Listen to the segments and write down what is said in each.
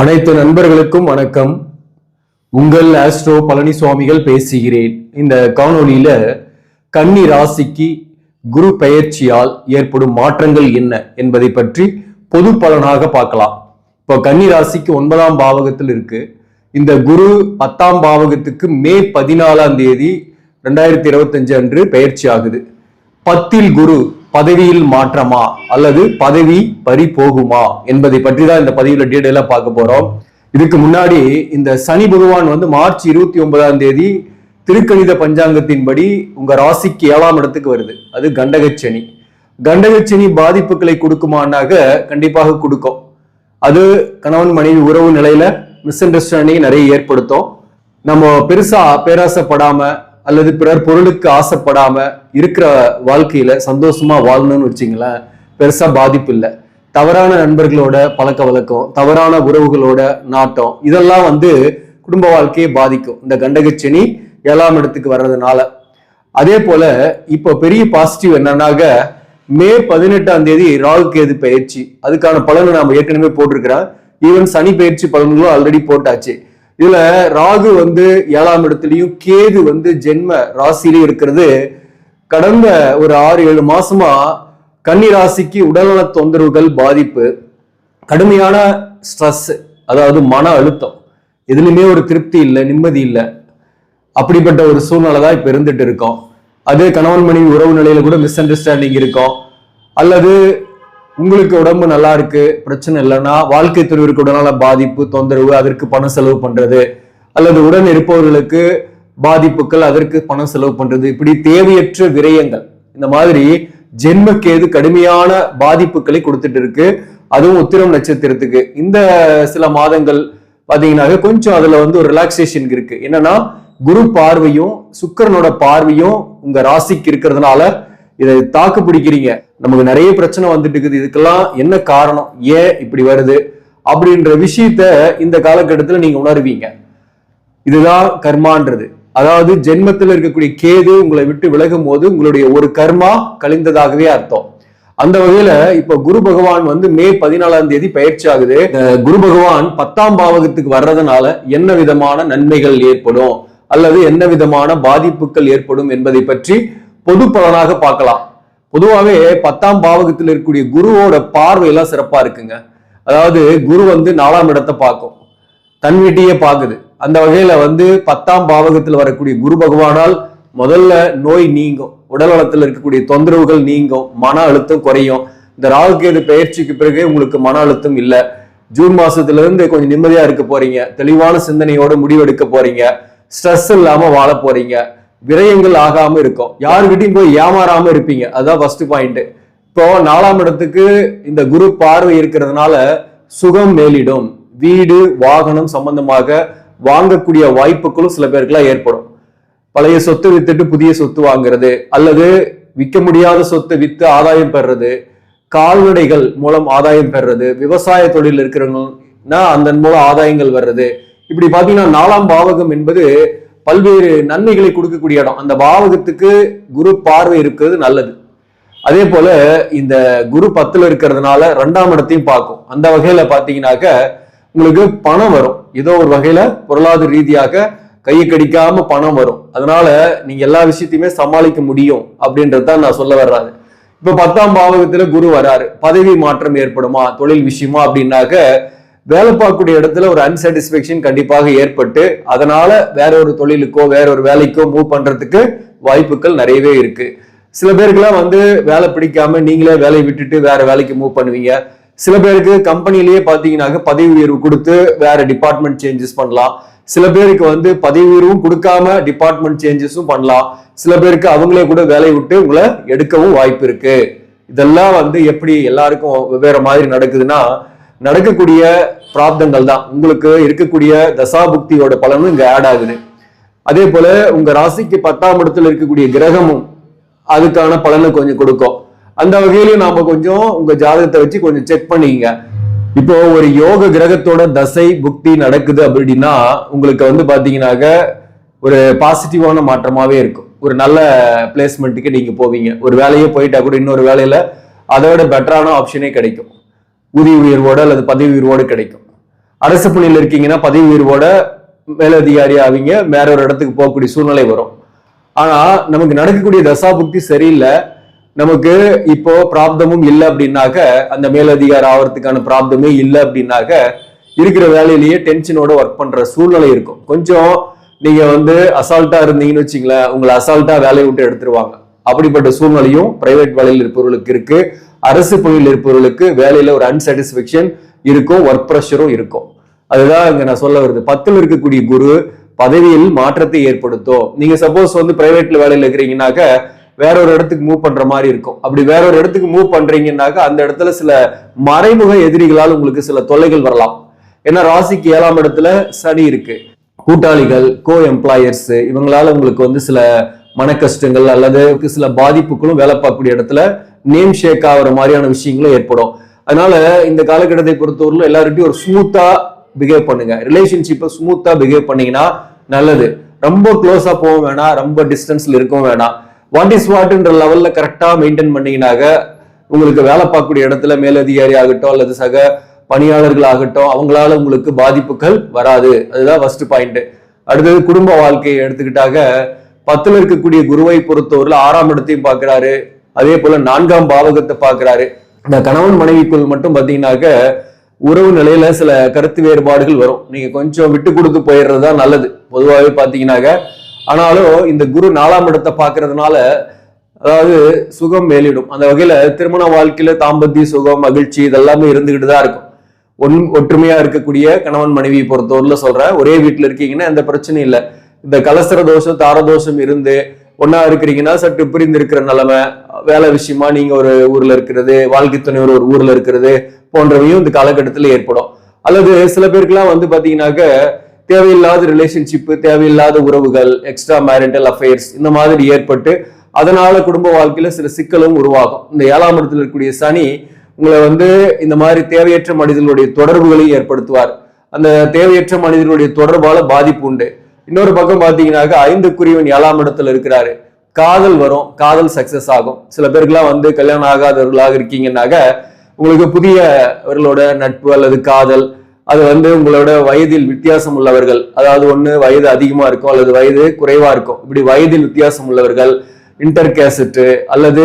அனைத்து நண்பர்களுக்கும் வணக்கம். உங்கள் ஆஸ்ட்ரோ பழனிசுவாமிகள் பேசுகிறேன். இந்த காணொலியில கன்னி ராசிக்கு குரு பெயர்ச்சியால் ஏற்படும் மாற்றங்கள் என்ன என்பதை பற்றி பொது பலனாக பார்க்கலாம். இப்போ கன்னி ராசிக்கு ஒன்பதாம் பாவகத்தில் இருக்கு. இந்த குரு பத்தாம் பாவகத்துக்கு மே பதினாலாம் தேதி ரெண்டாயிரத்தி இருபத்தஞ்சு அன்று பெயர்ச்சி ஆகுது. பத்தில் குரு பதவியில் மாற்றமா அல்லது பதவி பறி போகுமா என்பதை பற்றி தான் இந்த பதிவுல டீடைலா பார்க்க போறோம். இதுக்கு முன்னாடி இந்த சனி பகவான் வந்து மார்ச் இருபத்தி ஒன்பதாம் தேதி திருக்கணித பஞ்சாங்கத்தின்படி உங்க ராசிக்கு ஏழாம் இடத்துக்கு வருது. அது கண்டகச்சனி. கண்டகச்சனி பாதிப்புகளை கொடுக்குமானாக கண்டிப்பாக கொடுக்கும். அது கணவன் மனைவி உறவு நிலையில மிஸ் அண்டர்ஸ்டாண்டிங் நிறைய ஏற்படுத்தும். நம்ம பெருசா பேராசைப்படாம அல்லது பிறர் பொருளுக்கு ஆசைப்படாம இருக்கிற வாழ்க்கையில சந்தோஷமா வாழணும்னு வச்சிங்களேன் பெருசா பாதிப்பு இல்லை. தவறான நண்பர்களோட பழக்க வழக்கம் தவறான உறவுகளோட நாட்டம் இதெல்லாம் வந்து குடும்ப வாழ்க்கையை பாதிக்கும். இந்த கண்டகச்சனி ஏழாம் இடத்துக்கு வர்றதுனால. அதே போல இப்போ பெரிய பாசிட்டிவ் என்னன்னாக மே பதினெட்டாம் தேதி ராகு கேது பயிற்சி. அதுக்கான பலனை நாம ஏற்கனவே போட்டிருக்கிறோம். ஈவன் சனி பயிற்சி பலன்களும் ஆல்ரெடி போட்டாச்சு. இதுல ராகு வந்து ஏழாம் இடத்துலயும் கேது வந்து ஜென்ம ராசிலையும் இருக்கிறது. கடந்த ஒரு ஆறு ஏழு மாசமா கன்னி ராசிக்கு உடல்நல தொந்தரவுகள் பாதிப்பு கடுமையான ஸ்ட்ரெஸ் அதாவது மன அழுத்தம். எதுலையுமே ஒரு திருப்தி இல்லை நிம்மதி இல்லை. அப்படிப்பட்ட ஒரு சூழ்நிலை தான் இப்ப இருந்துட்டு இருக்கோம். அது கணவன் மனைவி உறவு நிலையில கூட மிஸ் அண்டர்ஸ்டாண்டிங் இருக்கும். அல்லது உங்களுக்கு உடம்பு நல்லா இருக்கு பிரச்சனை இல்லைன்னா வாழ்க்கை துறவிற்கு உடனால பாதிப்பு தொந்தரவு அதற்கு பணம் செலவு பண்றது அல்லது உடன் இருப்பவர்களுக்கு பாதிப்புகள் அதற்கு பணம் செலவு பண்றது இப்படி தேவையற்ற விரயங்கள் இந்த மாதிரி ஜென்மக்கேது கடுமையான பாதிப்புகளை கொடுத்துட்டு இருக்கு. அதுவும் உத்திரம் நட்சத்திரத்துக்கு. இந்த சில மாதங்கள் பாத்தீங்கன்னாக்க கொஞ்சம் அதுல வந்து ஒரு ரிலாக்ஸேஷன் இருக்கு. என்னன்னா குரு பார்வையும் சுக்கரனோட பார்வையும் உங்க ராசிக்கு இருக்கிறதுனால இதை தாக்கு பிடிக்கிறீங்க. நமக்கு நிறைய பிரச்சனை வந்துட்டு இருக்குது. இதுக்கெல்லாம் என்ன காரணம்? ஏன் இப்படி வருது? அப்படின்ற விஷயத்த இந்த காலகட்டத்தில் நீங்க உணர்வீங்க. இதுதான் கர்மான்றது. அதாவது ஜென்மத்தில் இருக்கக்கூடிய கேது உங்களை விட்டு விலகும் போது உங்களுடைய ஒரு கர்மா கழிந்ததாகவே அர்த்தம். அந்த வகையில இப்ப குரு பகவான் வந்து மே பதினாலாம் தேதி பயிற்சி ஆகுது. குரு பகவான் பத்தாம் பாவகத்துக்கு வர்றதுனால என்ன விதமான நன்மைகள் ஏற்படும்? அல்லது என்ன விதமான பாதிப்புகள் ஏற்படும் என்பதை பற்றி பொது பலனாக பார்க்கலாம். பொதுவாகவே பத்தாம் பாவகத்தில் இருக்கக்கூடிய குருவோட பார்வை எல்லாம் இருக்குங்க. அதாவது குரு வந்து நாலாம் இடத்தை பார்க்கும். தன் வீட்டையே பார்க்குது. அந்த வகையில் வந்து பத்தாம் பாவகத்தில் வரக்கூடிய குரு பகவானால் முதல்ல நோய் நீங்கும். உடல் நலத்தில் இருக்கக்கூடிய தொந்தரவுகள் நீங்கும். மன அழுத்தம் குறையும். இந்த ராகுகேது பயிற்சிக்கு பிறகு உங்களுக்கு மன அழுத்தம் இல்லை. ஜூன் மாசத்திலிருந்து கொஞ்சம் நிம்மதியா இருக்க போறீங்க. தெளிவான சிந்தனையோட முடிவெடுக்க போறீங்க. ஸ்ட்ரெஸ் இல்லாம வாழ போறீங்க. விரயங்கள் ஆகாம இருக்கும். யாருக்கிட்டையும் போய் ஏமாறாம இருப்பீங்க. அதான் ஃபர்ஸ்ட் பாயிண்ட் இப்போ நாலாம் இடத்துக்கு இந்த குரு பார்வை இருக்கிறதுனால சுகம் மேலிடும். வீடு வாகனம் சம்பந்தமாக வாங்கக்கூடிய வாய்ப்புகளும் சில பேருக்குலாம் ஏற்படும். பழைய சொத்து வித்துட்டு புதிய சொத்து வாங்குறது அல்லது விற்க முடியாத சொத்து வித்து ஆதாயம் பெறுறது கால்நடைகள் மூலம் ஆதாயம் பெறுறது விவசாய தொழில் இருக்கிறவங்கன்னா அந்த மூலம் ஆதாயங்கள் வர்றது. இப்படி பாத்தீங்கன்னா நாலாம் பாவகம் என்பது பல்வேறு நன்மைகளை கொடுக்கக்கூடிய இடம். அந்த பாவகத்துக்கு குரு பார்வை இருக்கிறது நல்லது. அதே போல இந்த குரு பத்துல இருக்கிறதுனால ரெண்டாம் இடத்தையும் பார்க்கும். அந்த வகையில பாத்தீங்கன்னாக்க உங்களுக்கு பணம் வரும். ஏதோ ஒரு வகையில பொருளாதார ரீதியாக கையை கடிக்காம பணம் வரும். அதனால நீங்க எல்லா விஷயத்தையுமே சமாளிக்க முடியும் அப்படின்றது தான் நான் சொல்ல வர்றாரு இப்ப பத்தாம் பாவகத்துல குரு வராரு. பதவி மாற்றம் ஏற்படுமா? தொழில் விஷயமா? அப்படின்னாக்க வேலை பார்க்கக்கூடிய இடத்துல ஒரு அன்சாட்டிஸ்பேக்ஷன் கண்டிப்பாக ஏற்பட்டு அதனால வேற ஒரு தொழிலுக்கோ வேற ஒரு வேலைக்கோ மூவ் பண்றதுக்கு வாய்ப்புகள் நிறையவே இருக்கு. சில பேருக்குலாம் வந்து வேலை பிடிக்காம நீங்களே வேலையை விட்டுட்டு வேற வேலைக்கு மூவ் பண்ணுவீங்க. சில பேருக்கு கம்பெனிலேயே பாத்தீங்கன்னாக்க பதவி உயர்வு கொடுத்து வேற டிபார்ட்மெண்ட் சேஞ்சஸ் பண்ணலாம். சில பேருக்கு வந்து பதவி உயர்வும் கொடுக்காம டிபார்ட்மெண்ட் சேஞ்சஸும் பண்ணலாம். சில பேருக்கு அவங்களே கூட வேலையை விட்டு உங்களை எடுக்கவும் வாய்ப்பு இருக்கு. இதெல்லாம் வந்து எப்படி எல்லாருக்கும் வெவ்வேறு மாதிரி நடக்குதுன்னா நடக்கக்கூடிய பிராப்தங்கள் தான். உங்களுக்கு இருக்கக்கூடிய தசாபுக்தியோட பலனும் இங்க ஆட் ஆகுது. அதே போல உங்க ராசிக்கு பத்தாம் இடத்துல இருக்கக்கூடிய கிரகமும் அதுக்கான பலனை கொஞ்சம் கொடுக்கும். அந்த வகையிலும் நாம கொஞ்சம் உங்க ஜாதகத்தை வச்சு கொஞ்சம் செக் பண்ணிக்கங்க இப்போ ஒரு யோக கிரகத்தோட தசை புக்தி நடக்குது அப்படின்னா உங்களுக்கு வந்து பாத்தீங்கன்னாக்க ஒரு பாசிட்டிவான மாற்றமாவே இருக்கும். ஒரு நல்ல பிளேஸ்மெண்ட்டுக்கு நீங்க போவீங்க. ஒரு வேலையே போயிட்டா கூட இன்னொரு வேலையில அதை விட பெட்டரான ஆப்ஷனே கிடைக்கும். ஊதிய உயர்வோடு அல்லது பதவி உயர்வோடு கிடைக்கும். அரசு பணியில் இருக்கீங்கன்னா பதவி உயர்வோட மேலதிகாரி ஆவீங்க வேற ஒரு இடத்துக்கு போகக்கூடிய சூழ்நிலை வரும். ஆனா நமக்கு நடக்கக்கூடிய தசாபுக்தி சரியில்லை. நமக்கு இப்போ பிராப்தமும் இல்லை அப்படின்னாக்க அந்த மேலதிகாரி ஆகிறதுக்கான பிராப்தமே இல்லை அப்படின்னாக்க இருக்கிற வேலையிலேயே டென்ஷனோட ஒர்க் பண்ற சூழ்நிலை இருக்கும். கொஞ்சம் நீங்க வந்து அசால்ட்டா இருந்தீங்கன்னு வச்சுங்களேன் உங்களை அசால்ட்டா வேலையை விட்டு எடுத்துருவாங்க. அப்படிப்பட்ட சூழ்நிலையும் பிரைவேட் வேலையில் இருப்பவர்களுக்கு இருக்கு. அரசு பணியில் இருப்பவர்களுக்கு வேலையில ஒரு அன்சாட்டிஸ்பேக்ஷன் இருக்கும் ஒர்க் ப்ரெஷரும் இருக்கும். அதுதான் இங்க நான் சொல்ல வருது. பத்தில் இருக்கக்கூடிய குரு பதவியில் மாற்றத்தை ஏற்படுத்தும். நீங்க சப்போஸ் வந்து பிரைவேட்ல வேலையில இருக்கிறீங்கன்னாக்க வேற ஒரு இடத்துக்கு மூவ் பண்ற மாதிரி இருக்கும். அப்படி வேற ஒரு இடத்துக்கு மூவ் பண்றீங்கன்னாக்க அந்த இடத்துல சில மறைமுக எதிரிகளால் உங்களுக்கு சில தொல்லைகள் வரலாம். ஏன்னா ராசிக்கு ஏழாம் இடத்துல சனி இருக்கு. கூட்டாளிகள் கோ எம்ப்ளாயர்ஸ் இவங்களால உங்களுக்கு வந்து சில மன கஷ்டங்கள் அல்லது சில பாதிப்புகளும் வேலை பார்க்கக்கூடிய இடத்துல நேம் ஷேக் ஆகிற மாதிரியான விஷயங்களும் ஏற்படும். அதனால இந்த காலகட்டத்தை பொறுத்தவரையில் எல்லார்கிட்டையும் ஒரு ஸ்மூத்தா பிஹேவ் பண்ணுங்க. ரிலேஷன்ஷிப்பை ஸ்மூத்தா பிஹேவ் பண்ணீங்கன்னா நல்லது. ரொம்ப க்ளோஸா போக வேணாம். ரொம்ப டிஸ்டன்ஸ்ல இருக்கவும் வேணாம். வாட் இஸ் வாட்ன்ற லெவல்ல கரெக்டா மெயின்டைன் பண்ணீங்கன்னாக உங்களுக்கு வேலை பார்க்கக்கூடிய இடத்துல மேலதிகாரி ஆகட்டும் அல்லது சக பணியாளர்கள் ஆகட்டும் அவங்களால உங்களுக்கு பாதிப்புகள் வராது. அதுதான் ஃபர்ஸ்ட் பாயிண்ட் அடுத்தது குடும்ப வாழ்க்கையை எடுத்துக்கிட்டாக பத்துல இருக்கக்கூடிய குருவை பொறுத்தவரையில் ஆறாம் இடத்தையும் பார்க்கிறாரு. அதே போல நான்காம் பாவகத்தை பார்க்கிறாரு. இந்த கணவன் மனைவிக்குள் மட்டும் பாத்தீங்கன்னாக்க உறவு நிலையில சில கருத்து வேறுபாடுகள் வரும். நீங்க கொஞ்சம் விட்டு கொடுத்து போயிடுறது தான் நல்லது. பொதுவாகவே பாத்தீங்கன்னாக்க ஆனாலும் இந்த குரு நாலாம் இடத்தை பார்க்கறதுனால அதாவது சுகம் மேலிடும். அந்த வகையில திருமண வாழ்க்கையில தாம்பத்திய சுகம் மகிழ்ச்சி இதெல்லாமே இருந்துகிட்டு தான் இருக்கும். ஒன் ஒற்றுமையா இருக்கக்கூடிய கணவன் மனைவியை பொறுத்தவரையில சொல்றேன். ஒரே வீட்டுல இருக்கீங்கன்னா எந்த பிரச்சனையும் இல்லை. இந்த கலசர தோஷம் தாரதோஷம் இருந்து ஒன்னா இருக்கிறீங்கன்னா சற்று பிரிந்து இருக்கிற நிலைமை வேலை விஷயமா நீங்க ஒரு ஊர்ல இருக்கிறது வாழ்க்கை துணைவர் ஒரு ஊர்ல இருக்கிறது போன்றவையும் இந்த காலகட்டத்தில் ஏற்படும். அல்லது சில பேருக்குலாம் வந்து பாத்தீங்கன்னாக்க தேவையில்லாத ரிலேஷன்ஷிப்பு தேவையில்லாத உறவுகள் எக்ஸ்ட்ரா மேரிட்டல் அஃபேர்ஸ் இந்த மாதிரி ஏற்பட்டு அதனால குடும்ப வாழ்க்கையில சில சிக்கலும் உருவாகும். இந்த ஏழாம் இடத்துல இருக்கக்கூடிய சனி உங்களை வந்து இந்த மாதிரி தேவையற்ற மனிதர்களுடைய தொடர்புகளையும் ஏற்படுத்துவார். அந்த தேவையற்ற மனிதர்களுடைய தொடர்பால பாதிப்பு உண்டு. இன்னொரு பக்கம் பார்த்தீங்கன்னாக்கா ஐந்து குறிவன் ஏழாம் இடத்துல இருக்கிறாரு. காதல் வரும் காதல் சக்சஸ் ஆகும். சில பேருக்குலாம் வந்து கல்யாணம் ஆகாதவர்களாக இருக்கீங்கன்னாக்க உங்களுக்கு புதியவர்களோட நட்பு அல்லது காதல் அது வந்து உங்களோட வயதில் வித்தியாசம் உள்ளவர்கள் அதாவது ஒன்று வயது அதிகமாக இருக்கும் அல்லது வயது குறைவாக இருக்கும். இப்படி வயதில் வித்தியாசம் உள்ளவர்கள் இன்டர் கேசட்டு அல்லது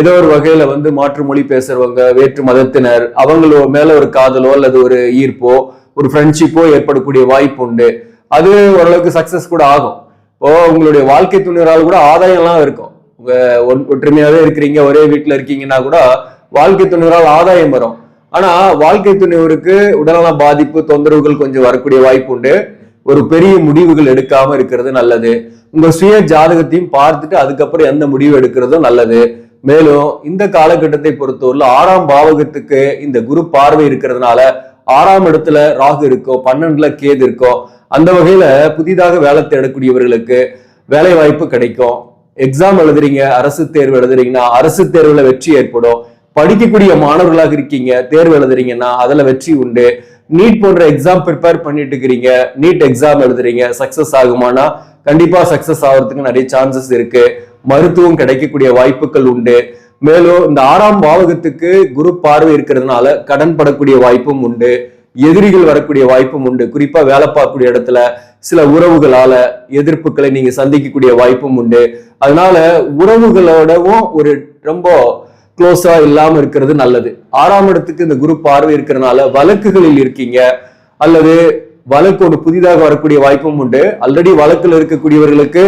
ஏதோ ஒரு வகையில வந்து மாற்று மொழி பேசுறவங்க வேற்று மதத்தினர் அவங்களோ மேல ஒரு காதலோ அல்லது ஒரு ஈர்ப்போ ஒரு ஃப்ரெண்ட்ஷிப்போ ஏற்படக்கூடிய வாய்ப்பு உண்டு. அது ஓரளவுக்கு சக்சஸ் கூட ஆகும். இப்போ உங்களுடைய வாழ்க்கை துணிவரால் கூட ஆதாயம்லாம் இருக்கும். உங்க ஒன்- ஒற்றுமையாவே இருக்கிறீங்க ஒரே வீட்டுல இருக்கீங்கன்னா கூட வாழ்க்கை துணிவரால் ஆதாயம் வரும். ஆனா வாழ்க்கை துணிவருக்கு உடல்நல பாதிப்பு தொந்தரவுகள் கொஞ்சம் வரக்கூடிய வாய்ப்பு உண்டு. ஒரு பெரிய முடிவுகள் எடுக்காம இருக்கிறது நல்லது. உங்க சுய ஜாதகத்தையும் பார்த்துட்டு அதுக்கப்புறம் எந்த முடிவு எடுக்கிறதும் நல்லது. மேலும் இந்த காலகட்டத்தை பொறுத்தவரையில் ஆறாம் பாவகத்துக்கு இந்த குரு பார்வை இருக்கிறதுனால ஆறாம் இடத்துல ராகு இருக்கோ பன்னெண்டுல கேது இருக்கோ அந்த வகையில புதிதாக வேலை தேடக்கூடியவர்களுக்கு வேலை வாய்ப்பு கிடைக்கும். எக்ஸாம் எழுதுறீங்க அரசு தேர்வு எழுதுறீங்கன்னா அரசு தேர்வுல வெற்றி ஏற்படும். படிக்கக்கூடிய மாணவர்களாக இருக்கீங்க தேர்வு எழுதுறீங்கன்னா அதுல வெற்றி உண்டு. நீட் போன்ற எக்ஸாம் ப்ரிப்பேர் பண்ணிட்டு இருக்கிறீங்க நீட் எக்ஸாம் எழுதுறீங்க சக்சஸ் ஆகுமானா கண்டிப்பா சக்சஸ் ஆகிறதுக்கு நிறைய சான்சஸ் இருக்கு. மருத்துவம் கிடைக்கக்கூடிய வாய்ப்புகள் உண்டு. மேலும் இந்த ஆறாம் பாவகத்துக்கு குரு பார்வை இருக்கிறதுனால கடன் படக்கூடிய வாய்ப்பும் உண்டு எதிரிகள் வரக்கூடிய வாய்ப்பும் உண்டு. குறிப்பா வேலை பார்க்கக்கூடிய இடத்துல சில உறவுகளால எதிர்ப்புகளை நீங்க சந்திக்கக்கூடிய வாய்ப்பும் உண்டு. அதனால உறவுகளோடவும் ஒரு ரொம்ப க்ளோஸா இல்லாம இருக்கிறது நல்லது. ஆறாம் இடத்துக்கு இந்த குரு பார்வை இருக்கிறதுனால வழக்குகளில் இருக்கீங்க அல்லது வழக்கு புதிதாக வரக்கூடிய வாய்ப்பும் உண்டு. ஆல்ரெடி வழக்கில் இருக்கக்கூடியவர்களுக்கு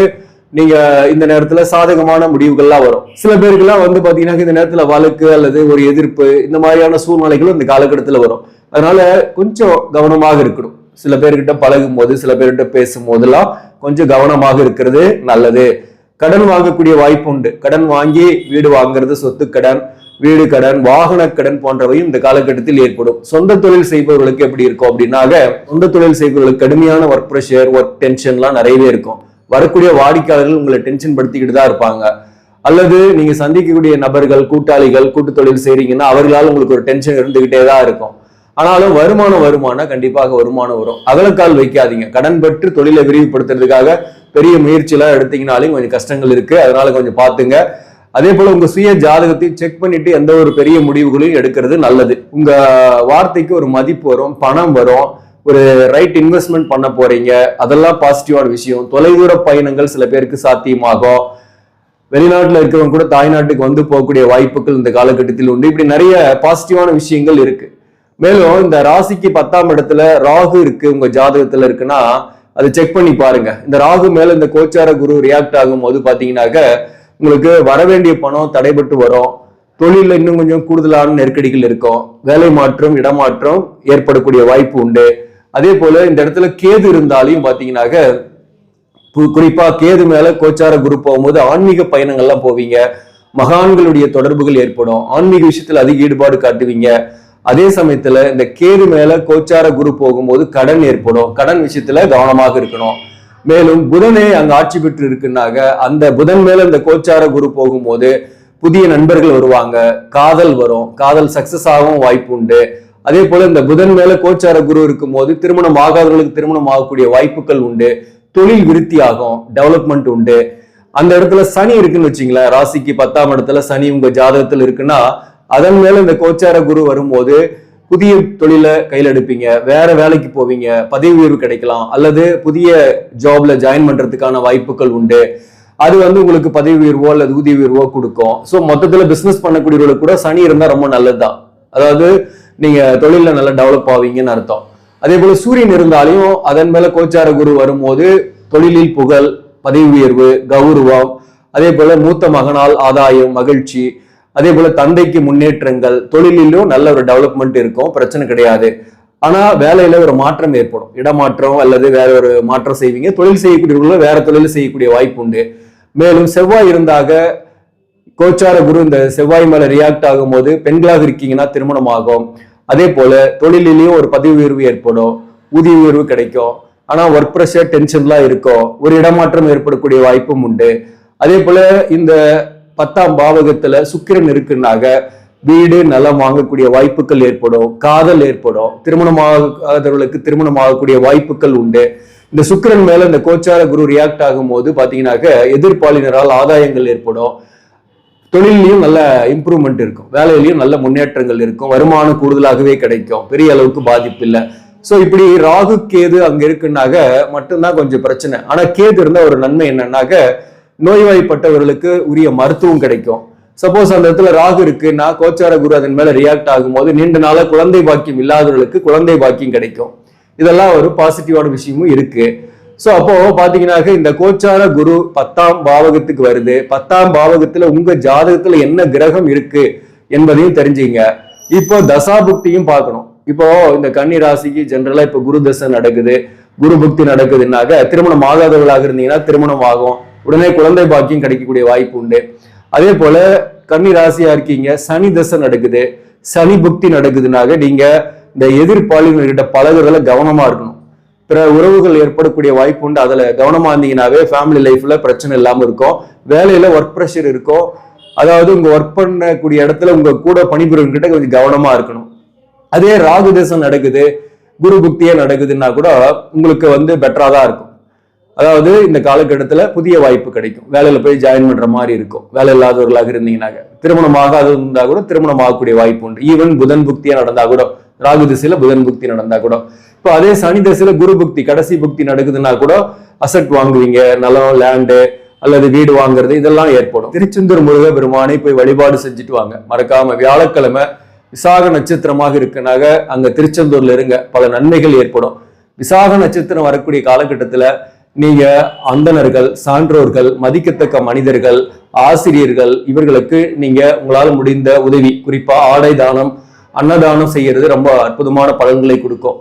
நீங்க இந்த நேரத்துல சாதகமான முடிவுகள்லாம் வரும். சில பேருக்குலாம் வந்து பாத்தீங்கன்னா இந்த நேரத்துல வழக்கு அல்லது ஒரு எதிர்ப்பு இந்த மாதிரியான சூழ்நிலைகளும் இந்த காலகட்டத்துல வரும். அதனால கொஞ்சம் கவனமாக இருக்கணும். சில பேர்கிட்ட பழகும் போது சில பேர்கிட்ட பேசும் போதெல்லாம் கொஞ்சம் கவனமாக இருக்கிறது நல்லது. கடன் வாங்கக்கூடிய வாய்ப்பு உண்டு. கடன் வாங்கி வீடு வாங்குறது சொத்து கடன் வீடு கடன் வாகன கடன் போன்றவையும் இந்த காலகட்டத்தில் ஏற்படும். சொந்த தொழில் செய்பவர்களுக்கு எப்படி இருக்கும் அப்படின்னாக சொந்த தொழில் செய்பவர்களுக்கு கடுமையான ஒர்க் ப்ரெஷர் ஒர்க் டென்ஷன்லாம் நிறையவே இருக்கும். வரக்கூடிய வாடிக்கையாளர்கள் உங்களை டென்ஷன் படுத்திக்கிட்டு தான் இருப்பாங்க. அல்லது நீங்க சந்திக்கக்கூடிய நபர்கள் கூட்டாளிகள் கூட்டு தொழில் செய்றீங்கன்னா அவர்களால் உங்களுக்கு ஒரு டென்ஷன் இருந்துகிட்டே தான் இருக்கும். ஆனாலும் வருமானம் வருமானம் கண்டிப்பாக வருமானம் வரும். அகலக்கால் வைக்காதீங்க. கடன் பெற்று தொழிலை விரிவுபடுத்துறதுக்காக பெரிய முயற்சியெல்லாம் எடுத்தீங்கனாலும் கொஞ்சம் கஷ்டங்கள் இருக்கு. அதனால கொஞ்சம் பார்த்துங்க. அதே போல உங்க சுய ஜாதகத்தையும் செக் பண்ணிட்டு எந்த ஒரு பெரிய முடிவுகளையும் எடுக்கிறது நல்லது. உங்க வார்த்தைக்கு ஒரு மதிப்பு வரும் பணம் வரும். ஒரு ரைட் இன்வெஸ்ட்மெண்ட் பண்ண போறீங்க அதெல்லாம் பாசிட்டிவான விஷயம். தொலைதூர பயணங்கள் சில பேருக்கு சாத்தியமாகும். வெளிநாட்டில் இருக்கிறவங்க கூட தாய்நாட்டுக்கு வந்து போகக்கூடிய வாய்ப்புகள் இந்த காலகட்டத்தில் உண்டு. இப்படி நிறைய பாசிட்டிவான விஷயங்கள் இருக்கு. மேலும் இந்த ராசிக்கு பத்தாம் இடத்துல ராகு இருக்கு உங்க ஜாதகத்துல இருக்குன்னா அதை செக் பண்ணி பாருங்க. இந்த ராகு மேல இந்த கோச்சார குரு ரியாக்ட் ஆகும் போது பாத்தீங்கன்னாக்க உங்களுக்கு வரவேண்டிய பணம் தடைபட்டு வரும். தொழிலில் இன்னும் கொஞ்சம் கூடுதலான நெருக்கடிகள் இருக்கும். வேலை மாற்றம் இடமாற்றம் ஏற்படக்கூடிய வாய்ப்பு உண்டு. அதே போல இந்த இடத்துல கேது இருந்தாலையும் பாத்தீங்கன்னாக்க குறிப்பா கேது மேல கோச்சார குரு போகும்போது ஆன்மீக பயணங்கள்லாம் போவீங்க. மகான்களுடைய தொடர்புகள் ஏற்படும். ஆன்மீக விஷயத்துல அதிக ஈடுபாடு காட்டுவீங்க. அதே சமயத்துல இந்த கேது மேல கோச்சார குரு போகும்போது கடன் ஏற்படும். கடன் விஷயத்துல கவனமாக இருக்கணும். மேலும் புதனே அங்க ஆட்சி பெற்று இருக்குன்னாக அந்த புதன் மேல இந்த கோச்சார குரு போகும்போது புதிய நண்பர்கள் வருவாங்க. காதல் வரும். காதல் சக்சஸ் ஆகவும் வாய்ப்பு உண்டு. அதே போல இந்த புதன் மேல கோச்சார குரு இருக்கும்போது திருமணம் ஆகாதவர்களுக்கு திருமணம் ஆகக்கூடிய வாய்ப்புகள் உண்டு. தொழில் விருத்தி ஆகும் டெவலப்மெண்ட் உண்டு. அந்த இடத்துல சனி இருக்குன்னு வச்சுங்களேன் ராசிக்கு பத்தாம் இடத்துல சனி உங்க ஜாதகத்தில் இருக்குன்னா அதன் மேல இந்த கோச்சார குரு வரும்போது புதிய தொழிலை கையில் எடுப்பீங்க. வேற வேலைக்கு போவீங்க பதவி உயர்வு கிடைக்கலாம் அல்லது புதிய ஜாப்ல ஜாயின் பண்றதுக்கான வாய்ப்புகள் உண்டு. அது வந்து உங்களுக்கு பதவி உயர்வோ அல்லது ஊதிய உயர்வோ கொடுக்கும். ஸோ மொத்தத்தில் பிஸ்னஸ் பண்ணக்கூடியவர்களுக்கு கூட சனி இருந்தால் ரொம்ப நல்லதுதான். அதாவது நீங்க தொழில நல்லா டெவலப் ஆவீங்கன்னு அர்த்தம். அதே போல சூரியன் இருந்தாலையும் அதன் மேல கோச்சார குரு வரும்போது தொழிலில் புகழ் பதவி உயர்வு கௌரவம் அதே போல மூத்த மகனால் ஆதாயம் மகிழ்ச்சி அதே போல தந்தைக்கு முன்னேற்றங்கள் தொழிலிலும் நல்ல ஒரு டெவலப்மெண்ட் இருக்கும் பிரச்சனை கிடையாது. ஆனா வேலையில ஒரு மாற்றம் ஏற்படும். இடமாற்றம் அல்லது வேற ஒரு மாற்றம் செய்வீங்க. தொழில் செய்யக்கூடியவர்களும் வேற தொழில் செய்யக்கூடிய வாய்ப்பு உண்டு. மேலும் செவ்வாய் இருந்தாக கோச்சார குரு இந்த செவ்வாய் மேல ரியாக்ட் ஆகும்போது பெண்களாக இருக்கீங்கன்னா திருமணம் ஆகும். அதே போல தொழிலிலையும் ஒரு பதவி உயர்வு ஏற்படும். ஊதிய உயர்வு கிடைக்கும். ஆனா ஒர்க் ப்ரெஷர் டென்ஷன்லாம் இருக்கும். ஒரு இடமாற்றம் ஏற்படக்கூடிய வாய்ப்பும் உண்டு. அதே போல இந்த பத்தாம் பாவகத்துல சுக்கிரன் இருக்குன்னாக வீடு நலம் வாங்கக்கூடிய வாய்ப்புகள் ஏற்படும். காதல் ஏற்படும். திருமணமாகாதவர்களுக்கு திருமணம் ஆகக்கூடிய வாய்ப்புகள் உண்டு. இந்த சுக்கிரன் மேல இந்த கோச்சார குரு ரியாக்ட் ஆகும்போது பாத்தீங்கன்னாக்க எதிர்ப்பாளினரால் ஆதாயங்கள் ஏற்படும். தொழிலையும் நல்ல இம்ப்ரூவ்மெண்ட் இருக்கும். வேலையிலையும் நல்ல முன்னேற்றங்கள் இருக்கும். வருமானம் கூடுதலாகவே கிடைக்கும். பெரிய அளவுக்கு பாதிப்பு இல்லை. ஸோ இப்படி ராகு கேது அங்க இருக்குன்னாக மட்டும்தான் கொஞ்சம் பிரச்சனை. ஆனா கேது இருந்த ஒரு நன்மை என்னன்னாக்க நோய்வாய்ப்பட்டவர்களுக்கு உரிய மருத்துவம் கிடைக்கும். சப்போஸ் அந்த இடத்துல ராகு இருக்குன்னா கோச்சார குரு அதன் மேல ரியாக்ட் ஆகும்போது நீண்ட நாளாக குழந்தை பாக்கியம் இல்லாதவர்களுக்கு குழந்தை பாக்கியம் கிடைக்கும். இதெல்லாம் ஒரு பாசிட்டிவான விஷயமும் இருக்கு. சோ அப்போ பாத்தீங்கன்னாக்க இந்த கோச்சார குரு பத்தாம் பாவகத்துக்கு வருது. பத்தாம் பாவகத்துல உங்க ஜாதகத்துல என்ன கிரகம் இருக்கு என்பதையும் தெரிஞ்சுங்க. இப்போ தசாபுக்தியும் பார்க்கணும். இப்போ இந்த கன்னி ராசிக்கு ஜென்ரலா இப்போ குரு தசை நடக்குது. குரு புக்தி நடக்குதுன்னாக்க திருமணம் ஆகாதவர்களாக இருந்தீங்கன்னா திருமணம் ஆகும். உடனே குழந்தை பாக்கியம் கிடைக்கக்கூடிய வாய்ப்பு உண்டு. அதே போல கன்னி ராசியா இருக்கீங்க சனி தசை நடக்குது. சனி புக்தி நடக்குதுனாக்க நீங்க இந்த எதிர்ப்பாளினர்கிட்ட பழகுறதுல கவனமா இருக்கணும். பிற உறவுகள் ஏற்படக்கூடிய வாய்ப்பு உண்டு. அதுல கவனமா இருந்தீங்கன்னாவே ஃபேமிலி லைஃப்ல பிரச்சனை இல்லாமல் இருக்கும். வேலையில ஒர்க் ப்ரெஷர் இருக்கும். அதாவது உங்க ஒர்க் பண்ணக்கூடிய இடத்துல உங்க கூட பணிபுரியவங்கிட்ட கொஞ்சம் கவனமா இருக்கணும். அதே ராகு தேசம் நடக்குது. குரு புக்தியே நடக்குதுன்னா கூட உங்களுக்கு வந்து பெட்டரா தான் இருக்கும். அதாவது இந்த காலகட்டத்துல புதிய வாய்ப்பு கிடைக்கும். வேலையில போய் ஜாயின் பண்ற மாதிரி இருக்கும். வேலை இல்லாதவர்களாக இருந்தீங்கன்னாக்க திருமணம் அது இருந்தா கூட திருமணம் ஆகக்கூடிய வாய்ப்பு உண்டு. ஈவன் புதன் புக்தியாக நடந்தா கூட ராகு திசையில் புதன் புக்தி நடந்தால் கூட. இப்போ அதே சனி தசையில குரு புக்தி கடைசி புக்தி நடக்குதுன்னா கூட அசட் வாங்குவீங்க நிலம் லேண்டு அல்லது வீடு வாங்குறது இதெல்லாம் ஏற்படும். திருச்செந்தூர் முருக பெருமானை போய் வழிபாடு செஞ்சுட்டு வாங்க. மறக்காம வியாழக்கிழமை விசாக நட்சத்திரமாக இருக்கனாக அங்க திருச்செந்தூர்ல இருங்க. பல நன்மைகள் ஏற்படும். விசாக நட்சத்திரம் வரக்கூடிய காலகட்டத்துல நீங்க அந்தணர்கள் சான்றோர்கள் மதிக்கத்தக்க மனிதர்கள் ஆசிரியர்கள் இவர்களுக்கு நீங்க உங்களால முடிந்த உதவி. குறிப்பா ஆடை தானம் அன்னதானம் செய்யறது ரொம்ப அற்புதமான பலன்களை கொடுக்கும்.